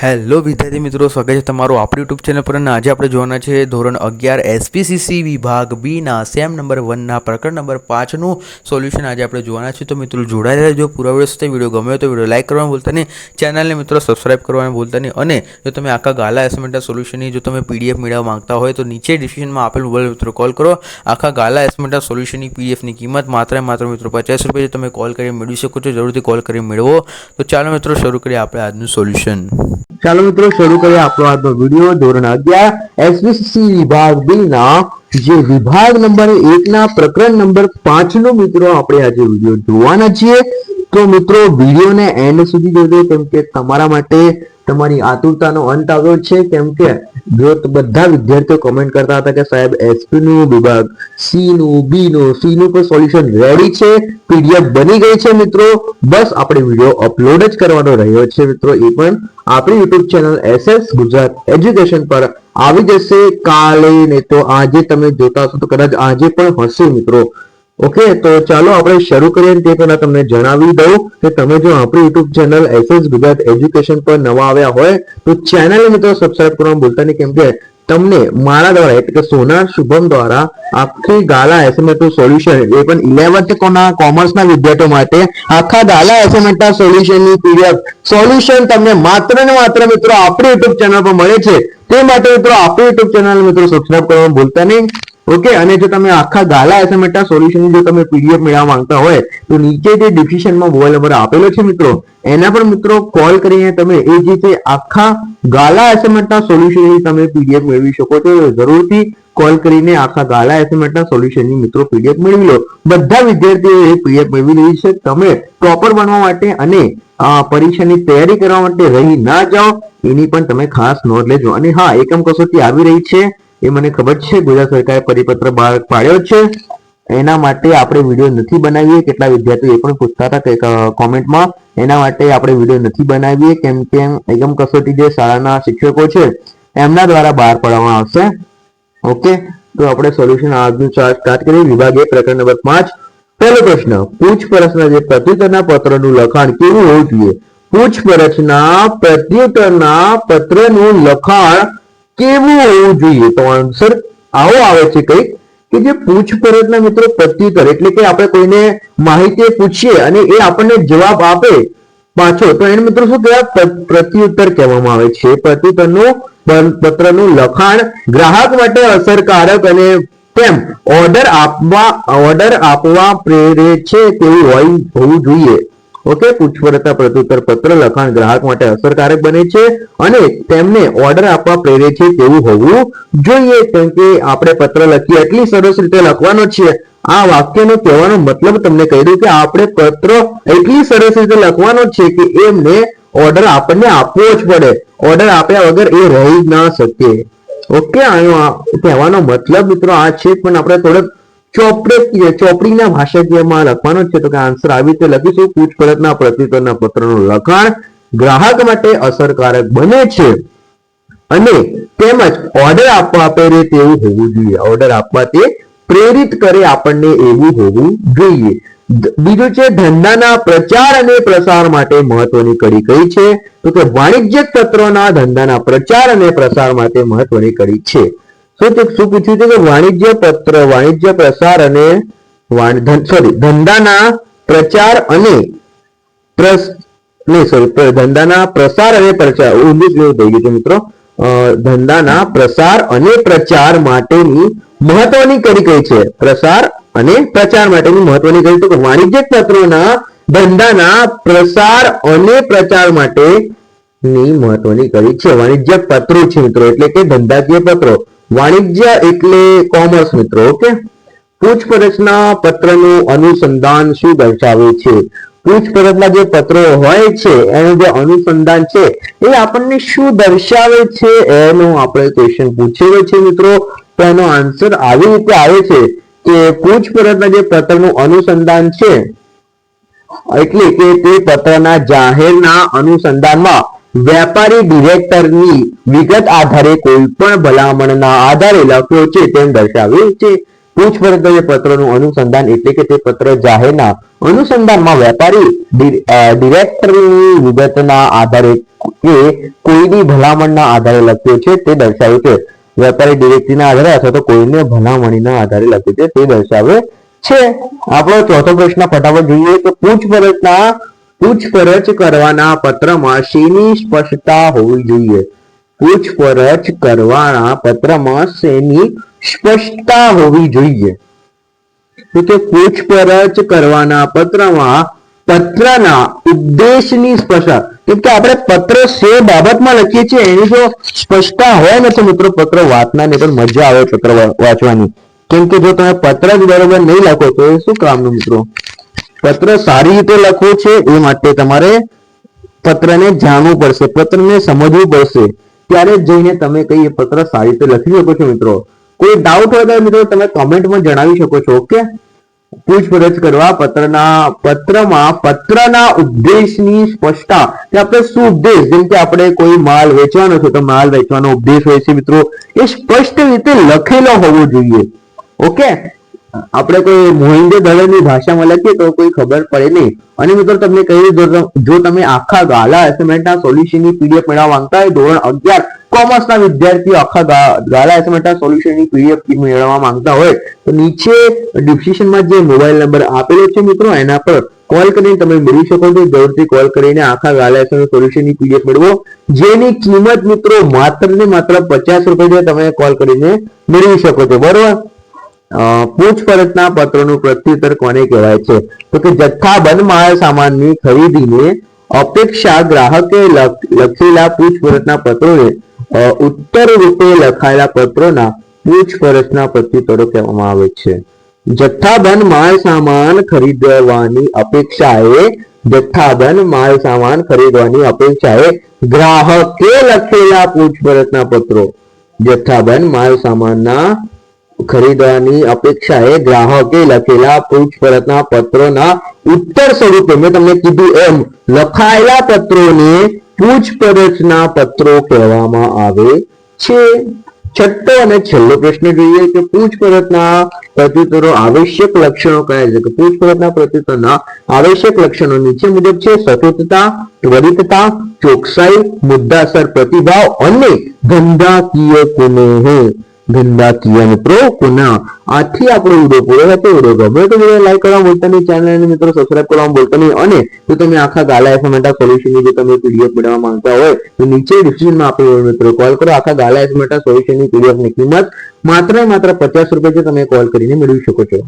Hello વિદ્યાર્થી મિત્રો, સ્વાગત છે તમારું આપણી યુટ્યુબ ચેનલ પર અને આજે આપણે જોવાના છે ધોરણ અગિયાર એસપીસીસી વિભાગ બીના સેમ નંબર વનના પ્રકરણ નંબર પાંચનું સોલ્યુશન આજે આપણે જોવાના છે. તો મિત્રો જોડાયેલા જો પૂરા વીડિયો સાથે વીડિયો ગમ્યો તો વીડિયો લાઇક કરવાનું ભૂલતા નહીં. ચેનલને મિત્રો સબસ્ક્રાઇબ કરવાનું ભૂલતા નહીં. અને જો તમે આખા ગાલા એસમેન્ટના સોલ્યુશનની જો તમે પીડીએફ મેળવવા માંગતા હોય તો નીચે ડિસ્ક્રિપ્શનમાં આપેલ મોબાઈલ મિત્રો કોલ કરો. આખા ગાલા એસમેન્ટના સોલ્યુશનની પીડીએફની કિંમત માત્ર માત્ર મિત્રો પચાસ રૂપિયા તમે કોલ કરી મેળવી શકો છો. જરૂરથી કોલ કરી મેળવો. તો ચાલો મિત્રો, શરૂ કરીએ આપણે આજનું સોલ્યુશન ચાલો મિત્રો, શરૂ કરીએ આપણો આજનો વીડિયો. ધોરણ અગિયાર એસબીસી વિભાગ બી ના જે વિભાગ નંબર એક ના પ્રકરણ નંબર પાંચ નો મિત્રો, આપણે આજે વીડિયો જોવાના છીએ. તો મિત્રો, વિડીયોને એન્ડ સુધી જોજો, કેમ કે તમારા માટે તમારી આતુરતાનો અંત આવ્યો છે, કેમ કે જો બધા વિદ્યાર્થીઓ કમેન્ટ કરતા હતા કે સાહેબ એસપી નું વિભાગ સી નું બી નું સી નું પણ સોલ્યુશન રેડી છે? પીડીએફ બની ગઈ છે મિત્રો? બસ આપણે વીડિયો અપલોડ જ કરવાનો રહ્યો છે મિત્રો. એ પણ આપણી YouTube channel SS Gujarat education પર આવી જશે. કાલે ને તો આજે તમે જોતા હશો તો કદાચ આજે પણ હશે મિત્રો. ઓકે તો ચાલો આપણે શરૂ કરીએ તે પહેલા તમને જણાવી દઉં કે તમે જો આપણી YouTube channel SS Gujarat education પર નવા આવ્યા હોય, તો ચેનલને મિત્રો સબસ્ક્રાઇબ કરવાનું ભૂલતા નહીં, કેમ કે તમને મારા દ્વારા એટલે કે સોના શુભમ દ્વારા આખી ગાલા એસેમેન્ટનું સોલ્યુશન એ પણ ઇલેવન્થ કોના કોમર્સના વિદ્યાર્થીઓ માટે આખા ગાલા એસેમેન્ટના સોલ્યુશનની પીડીએફ. સોલ્યુશન તમને માત્ર ને માત્ર મિત્રો આપણી યુટ્યુબ ચેનલ પર મળે છે. તે માટે મિત્રો આપણી યુટ્યુબ ચેનલ મિત્રો સબસ્ક્રાઇબ કરવાનું ભૂલતા નહીં. ઓકે અને જો તમે આખા ગાલા એસેમેન્ટા સોલ્યુશનની જો તમે પીડીએફ મેળવવા માંગતા હોય, તો નીચે જે ડિસ્ક્રિપ્શનમાં મોબાઈલ નંબર આપેલો છે મિત્રો, એના પર મિત્રો કોલ કરીને તમે એ જે છે આખા ગાલા એસેમેન્ટના સોલ્યુશનની તમે પીડીએફ મેળવી શકો છો. જરૂરથી કોલ કરીને આખા ગાલા એસેમેન્ટના સોલ્યુશનની મિત્રો પીડીએફ મેળવી લો. બધા વિદ્યાર્થીઓ એ પીડીએફ મેળવી લીધી છે. તમે ટોપર બનવા માટે અને પરીક્ષાની તૈયારી કરવા માટે રહી ના જાઓ, એની પણ તમે ખાસ નોંધ લેજો. અને હા, એકમ કસોટી આવી રહી છે. એ મને ખબર છે, ગુજરાત સરકારે પરિપત્ર બહાર પાડ્યો છે. એના માટે આપણે વીડિયો નથી બનાવીએ. કેટલા વિદ્યાર્થીઓ એ પણ પૂછતા હતા કોમેન્ટમાં. એના માટે આપણે વીડિયો નથી બનાવીએ. કેમ કે એકમ કસોટી જે શાળાના શિક્ષકો છે, એમના દ્વારા બહાર પાડવામાં આવશે. ઓકે? તો આપણે સોલ્યુશન આજનું સ્ટાર્ટ કરીએ. વિભાગ એક, પ્રકરણ નંબર પાંચ. પહેલો પ્રશ્ન. પૂછપરછના જે પ્રત્યુત્તરના પત્રનું લખાણ કેવું હોવું જોઈએ? પૂછપરછના પ્રત્યુત્તરના પત્રનું લખાણ કેવું હોવું જોઈએ? તો આન્સર આવો આવે છે કંઈક કે જે પૂછપરછના મિત્રો પ્રત્યુત્તર એટલે કે આપણે કોઈને માહિતી પૂછીએ અને એ આપણને જવાબ આપે પાછો. તો એને મિત્રો શું કહેવાય? પ્રત્યુત્તર કહેવામાં આવે છે. પ્રત્યુત્તરનું પત્રનું લખાણ ગ્રાહક માટે અસરકારક અને તેમ ઓર્ડર આપવા ઓર્ડર આપવા પ્રેરે છે તેવું હોય, હોવું જોઈએ. ઓકે, પૂછપરછના પ્રત્યુત્તર પત્ર લખાણ ગ્રાહક માટે અસરકારક બને છે અને તેમને ઓર્ડર આપવા પ્રેરે છે તેવું હોવું જોઈએ, કેમ કે આપણે પત્ર લખીએ એટલી સરસ રીતે લખવાનો છે. આ વાક્યનો કહેવાનો મતલબ તમને કહી દઉં કે આપણે પત્ર એટલી સરસ રીતે લખવાનો છે કે એમને ઓર્ડર આપણને આપવો જ પડે. ઓર્ડર આપ્યા વગર એ રહી ના શકે. ઓકે, આનો કહેવાનો મતલબ મિત્રો આ છે, પણ આપણે થોડોક ચોપડે ચોપડીના ભાષાકીયમાં લખવાનો છે. તો કે આન્સર આવી રીતે લખીશું. પૂછપરછના પ્રત્યુત્તરના પત્રનું લખાણ ગ્રાહક માટે અસરકારક બને છે. અને તેમજ ઓર્ડર આપવા પ્રેરે તેવું હોવું જોઈએ. ઓર્ડર આપવા તે પ્રેરિત કરે આપણને એવું હોવું જોઈએ. બીજું છે, ધંધાના પ્રચાર અને પ્રસાર માટે મહત્વની કડી કઈ છે? તો કે વાણિજ્યક પત્રોના ધંધાના પ્રચાર અને પ્રસાર માટે મહત્વની કડી છે. શું તે શું પૂછ્યું છે કે વાણિજ્ય પત્ર, વાણિજ્ય પ્રસાર અને સોરી ધંધાના પ્રચાર અને નહીં સોરી ધંધાના પ્રસાર અને પ્રચાર, ઊંધું એવું થઈ ગયું છે મિત્રો. ધંધાના પ્રસાર અને પ્રચાર માટેની મહત્વની કડી કઈ છે? પ્રસાર અને પ્રચાર માટેની મહત્વની કડી તો વાણિજ્ય પત્રોના ધંધાના પ્રસાર અને પ્રચાર માટે ની મહત્વની કડી છે. વાણિજ્ય પત્રો છે મિત્રો, એટલે કે ધંધાકીય પત્રો. વાણિજ્ય એટલે કોમર્સ મિત્રો, ઓકે? પૂછપરછના પત્રનું અનુસંધાન શું દર્શાવે છે? પૂછપરછના જે પત્રો હોય છે, એનું જે અનુસંધાન છે, એ આપણને શું દર્શાવે છે? એનો આપણે ક્વેશ્ચન પૂછેલો છે મિત્રો. તો એનો આન્સર આવી રીતે આવે છે કે પૂછપરછના જે પત્રનું અનુસંધાન છે, એટલે કે તે પત્રના જાહેરના અનુસંધાનમાં વેપારી ડિરેક્ટરની વિગત આધારે કોઈ પણ ભલામણના આધારે લખ્યો છે તેમ દર્શાવ્યું છે. પૂછપરછ પત્રનું અનુસંધાન એટલે કે તે પત્ર જાહેરના અનુસંધાનમાં વેપારી ડિરેક્ટરની વિગતના આધારે કે કોઈની ભલામણના આધારે લખ્યો છે તે દર્શાવે છે. વેપારી ડિરેક્ટરીના આધારે અથવા તો કોઈને ભલામણીના આધારે લખ્યું છે તે દર્શાવે છે. આપણો ચોથો પ્રશ્ન ફટાફટ જોઈએ કે પૂછપરછના પૂછપરછ કરવાના પત્રમાં શેની સ્પષ્ટતા હોવી જોઈએ? પૂછપરછ કરવાના પત્રમાં શેની સ્પષ્ટતા હોવી જોઈએ? તો કે પૂછપરછ કરવાના પત્રમાં પત્રના ઉદ્દેશની સ્પષ્ટતા. કે આપણે પત્ર શે બાબતમાં લખીએ છીએ, એની જો સ્પષ્ટતા હોય ને તો મિત્રો પત્ર વાંચનાને પણ મજા આવે પત્ર વાંચવાની. કેમ કે જો તમે પત્ર જ બરોબર નહીં લખો તો એ શું કામનું મિત્રો? પત્ર સારી રીતે લખવો છે એ માટે તમારે પત્રને જાણવું પડશે, પત્રને સમજવું પડશે. ત્યારે જઈને તમે કઈ પત્ર સારી રીતે લખી શકો છો મિત્રો. કોઈ ડાઉટ હોય તો મિત્રો તમે કોમેન્ટમાં જણાવી શકો છો, ઓકે? પૂછપરછ કરવા પત્રના, પત્રમાં પત્રના ઉપદેશની સ્પષ્ટતા. કે આપણે શું ઉપદેશ જેમ કે આપણે કોઈ માલ વેચવાનો છે, તો માલ વેચવાનો ઉપદેશ હોય છે મિત્રો. એ સ્પષ્ટ રીતે લખેલો હોવો જોઈએ. ઓકે? આપણે કોઈ મોહિંદે દળની ભાષામાં લખીએ તો કોઈ ખબર પડે નહીં. અને મિત્રો તમને કહ્યું જો તમે આખા ગાલા એસેમેન્ટના સોલ્યુશનની પીડીએફ મેળવવા માંગતા હોય, ધોરણ અગિયાર કોમર્સના વિદ્યાર્થીઓ આખા ગાલા એસેમેન્ટના સોલ્યુશનની પીડીએફ મેળવવા માંગતા હોય, તો નીચે ડિસ્ક્રિપ્શનમાં જે મોબાઈલ નંબર આપેલો છે મિત્રો, એના પર કોલ કરીને તમે મેળવી શકો છો. જરૂરથી કોલ કરીને આખા ગાલા એસેમેન્ટ સોલ્યુશનની પીડીએફ મેળવો. જેની કિંમત મિત્રો માત્ર ને માત્ર પચાસ રૂપિયા તમે કોલ કરીને મેળવી શકો છો. બરોબર? પૂછપરછના પત્રોનું પ્રત્યુત્તર કોને કહેવાય છે? તો કે જથ્થાબંધ માલ સામાનની ખરીદીને અપેક્ષા ગ્રાહકે લખેલા પૂછપરછના પત્રોને ઉત્તર રૂપે લખાયેલા પત્રોના પૂછપરછના પ્રત્યુત્તરો કહેવામાં આવે છે. જથ્થાબંધ માલ સામાન ખરીદવાની અપેક્ષાએ, જથ્થાબંધ માલ સામાન ખરીદવાની અપેક્ષાએ ગ્રાહકે લખેલા પૂછપરછના પત્રો. જથ્થાબંધ માલ સામાનના ખરીદવાની અપેક્ષાએ ગ્રાહકે લખેલા પૂછપરછના પત્રોના ઉત્તર સ્વરૂપે મેં તમને કીધું એમ, લખાયેલા પત્રોને પૂછપરછના પત્રો કહેવામાં આવે છે. છઠ્ઠો અને છેલ્લો પ્રશ્ન જોઈએ કે પૂછપરછના પ્રત્યુત્તરો આવશ્યક લક્ષણો કયા છે? કે પૂછપરછના પ્રત્યુત્તરના આવશ્યક લક્ષણો નીચે મુજબ છે, સચોટતા, ત્વરિતતા, ચોકસાઈ, મુદ્દાસર પ્રતિભાવ અને ધંધાકીય કુનેહ ધંધાકીય મિત્રો કુના આથી આપણો વીડિયો પૂરો થતો વીડિયો ગમે તો વીડિયો લાઈક કરવા બોલતા નહીં ચેનલ ને મિત્રો સબસ્ક્રાઇબ કરવા બોલતા નહીં અને જો તમે આખા ગાલા એસમેટા સોલ્યુશનની જો તમે પીડીએફ મેળવવા માંગતા હોય, તો નીચે ડિસ્ક્રિપ્શનમાં આપેલો મિત્રો કોલ કરો. આખા ગાલા એસમેટા સોલ્યુશનની પીડીએફની કિંમત માત્ર માત્ર પચાસ રૂપિયા છે તમે કોલ કરીને મેળવી શકો છો.